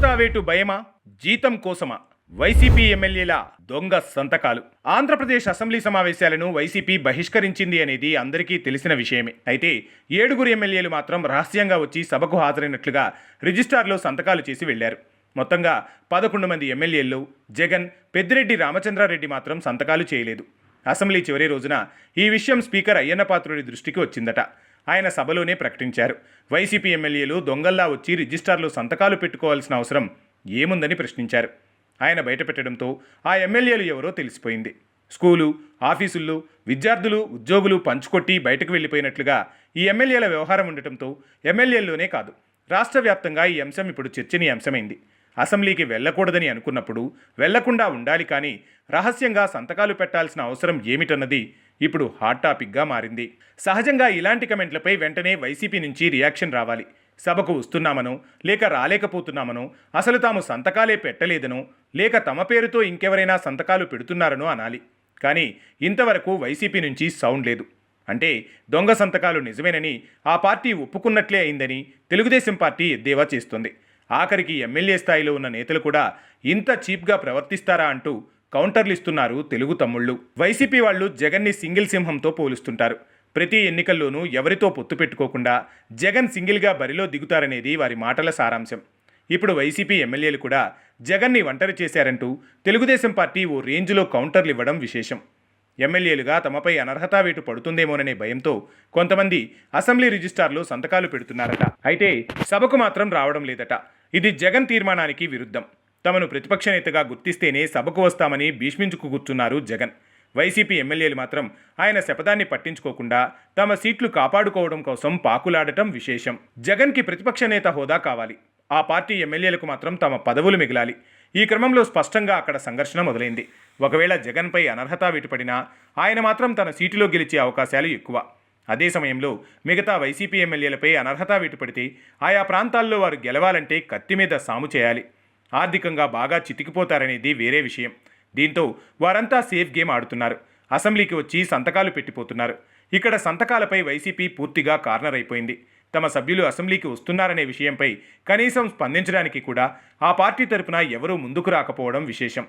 అనర్హత వేటు భయమా? జీతం కోసమా? వైసీపీ ఎమ్మెల్యేల దొంగ సంతకాలు. ఆంధ్రప్రదేశ్ అసెంబ్లీ సమావేశాలను వైసీపీ బహిష్కరించింది అనేది అందరికీ తెలిసిన విషయమే. అయితే ఏడుగురు ఎమ్మెల్యేలు మాత్రం రహస్యంగా వచ్చి సభకు హాజరైనట్లుగా రిజిస్టార్లో సంతకాలు చేసి వెళ్ళారు. మొత్తంగా పదకొండు మంది ఎమ్మెల్యేలు జగన్ పెద్దిరెడ్డి రామచంద్రారెడ్డి మాత్రం సంతకాలు చేయలేదు. అసెంబ్లీ చివరి రోజున ఈ విషయం స్పీకర్ అయ్యన్నపాత్రుడి దృష్టికి వచ్చిందట. ఆయన సభలోనే ప్రకటించారు. వైసీపీ ఎమ్మెల్యేలు దొంగల్లా వచ్చి రిజిస్టార్లో సంతకాలు పెట్టుకోవాల్సిన అవసరం ఏముందని ప్రశ్నించారు. ఆయన బయటపెట్టడంతో ఆ ఎమ్మెల్యేలు ఎవరో తెలిసిపోయింది. స్కూలు ఆఫీసుల్లో విద్యార్థులు ఉద్యోగులు పంచుకొట్టి బయటకు వెళ్ళిపోయినట్లుగా ఈ ఎమ్మెల్యేల వ్యవహారం ఉండటంతో ఎమ్మెల్యేల్లోనే కాదు రాష్ట్ర వ్యాప్తంగా ఈ అంశం ఇప్పుడు చర్చనీయాంశమైంది. అసెంబ్లీకి వెళ్ళకూడదని అనుకున్నప్పుడు వెళ్ళకుండా ఉండాలి కానీ రహస్యంగా సంతకాలు పెట్టాల్సిన అవసరం ఏమిటన్నది ఇప్పుడు హాట్ టాపిక్గా మారింది. సహజంగా ఇలాంటి కమెంట్లపై వెంటనే వైసీపీ నుంచి రియాక్షన్ రావాలి. సభకు వస్తున్నామనో లేక రాలేకపోతున్నామనో అసలు తాము సంతకాలే పెట్టలేదనో లేక తమ పేరుతో ఇంకెవరైనా సంతకాలు పెడుతున్నారనో అనాలి. కానీ ఇంతవరకు వైసీపీ నుంచి సౌండ్ లేదు. అంటే దొంగ సంతకాలు నిజమేనని ఆ పార్టీ ఒప్పుకున్నట్లే అయిందని తెలుగుదేశం పార్టీ ఎద్దేవా చేస్తుంది. ఆఖరికి ఎమ్మెల్యే స్థాయిలో ఉన్న నేతలు కూడా ఇంత చీప్గా ప్రవర్తిస్తారా అంటూ కౌంటర్లు ఇస్తున్నారు తెలుగు తమ్ముళ్ళు. వైసీపీ వాళ్ళు జగన్ని సింగిల్ సింహంతో పోలుస్తుంటారు. ప్రతి ఎన్నికల్లోనూ ఎవరితో పొత్తు పెట్టుకోకుండా జగన్ సింగిల్గా బరిలో దిగుతారనేది వారి మాటల సారాంశం. ఇప్పుడు వైసీపీ ఎమ్మెల్యేలు కూడా జగన్ని ఒంటరి చేశారంటూ తెలుగుదేశం పార్టీ ఓ రేంజ్లో కౌంటర్లు ఇవ్వడం విశేషం. ఎమ్మెల్యేలుగా తమపై అనర్హత వేటు పడుతుందేమోననే భయంతో కొంతమంది అసెంబ్లీ రిజిస్టార్లో సంతకాలు పెడుతున్నారట. అయితే సభకు మాత్రం రావడం లేదట. ఇది జగన్ తీర్మానానికి విరుద్ధం. తమను ప్రతిపక్ష నేతగా గుర్తిస్తేనే సభకు వస్తామని భీష్మించుకు కూర్చున్నారు జగన్. వైసీపీ ఎమ్మెల్యేలు మాత్రం ఆయన శపథాన్ని పట్టించుకోకుండా తమ సీట్లు కాపాడుకోవడం కోసం పాకులాడటం విశేషం. జగన్కి ప్రతిపక్ష నేత హోదా కావాలి. ఆ పార్టీ ఎమ్మెల్యేలకు మాత్రం తమ పదవులు మిగలాలి. ఈ క్రమంలో స్పష్టంగా అక్కడ సంఘర్షణ మొదలైంది. ఒకవేళ జగన్పై అనర్హత విటుపడినా ఆయన మాత్రం తన సీటులో గెలిచే అవకాశాలు ఎక్కువ. అదే సమయంలో మిగతా వైసీపీ ఎమ్మెల్యేలపై అనర్హత విటుపడితే ఆయా ప్రాంతాల్లో వారు గెలవాలంటే కత్తి మీద సాము చేయాలి. ఆర్థికంగా బాగా చితికిపోతారనేది వేరే విషయం. దీంతో వారంతా సేఫ్ గేమ్ ఆడుతున్నారు. అసెంబ్లీకి వచ్చి సంతకాలు పెట్టిపోతున్నారు. ఇక్కడ సంతకాలపై వైసీపీ పూర్తిగా కార్నర్ అయిపోయింది తమ సభ్యులు అసెంబ్లీకి వస్తున్నారనే విషయంపై కనీసం స్పందించడానికి కూడా ఆ పార్టీ తరపున ఎవరూ ముందుకు రాకపోవడం విశేషం.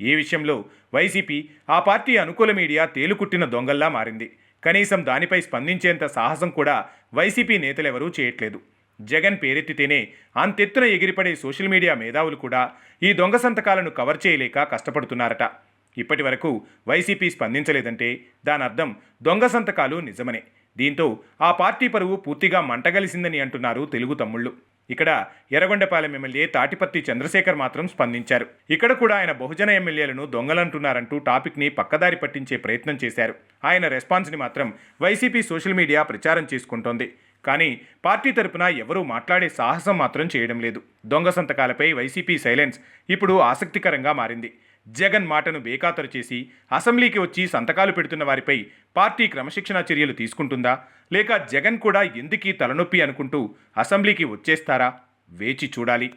ఈ విషయంలో వైసీపీ ఆ పార్టీ అనుకూల మీడియా తేలుకుట్టిన దొంగల్లా మారింది. కనీసం దానిపై స్పందించేంత సాహసం కూడా వైసీపీ నేతలెవరూ చేయట్లేదు. జగన్ పేరెత్తితేనే అంతెత్తున ఎగిరిపడే సోషల్ మీడియా మేధావులు కూడా ఈ దొంగ సంతకాలను కవర్ చేయలేక కష్టపడుతున్నారట. ఇప్పటి వరకు వైసీపీ స్పందించలేదంటే దాని అర్థం దొంగ సంతకాలు నిజమనే. దీంతో ఆ పార్టీ పరువు పూర్తిగా మంటగలిసిందని అంటున్నారు తెలుగు తమ్ముళ్ళు. ఇక్కడ ఎర్రగొండపాలెం ఎమ్మెల్యే తాటిపత్తి చంద్రశేఖర్ మాత్రం స్పందించారు. ఇక్కడ కూడా ఆయన బహుజన ఎమ్మెల్యేలను దొంగలంటున్నారంటూ టాపిక్ని పక్కదారి పట్టించే ప్రయత్నం చేశారు. ఆయన రెస్పాన్స్ని మాత్రం వైసీపీ సోషల్ మీడియా ప్రచారం చేసుకుంటోంది. కానీ పార్టీ తరపున ఎవరూ మాట్లాడే సాహసం మాత్రం చేయడం లేదు. దొంగ సంతకాలపై వైసీపీ సైలెన్స్ ఇప్పుడు ఆసక్తికరంగా మారింది. జగన్ మాటను బేఖాతరు చేసి అసెంబ్లీకి వచ్చి సంతకాలు పెడుతున్న వారిపై పార్టీ క్రమశిక్షణా చర్యలు తీసుకుంటుందా? లేక జగన్ కూడా ఎందుకీ తలనొప్పి అనుకుంటూ అసెంబ్లీకి వచ్చేస్తారా? వేచి చూడాలి.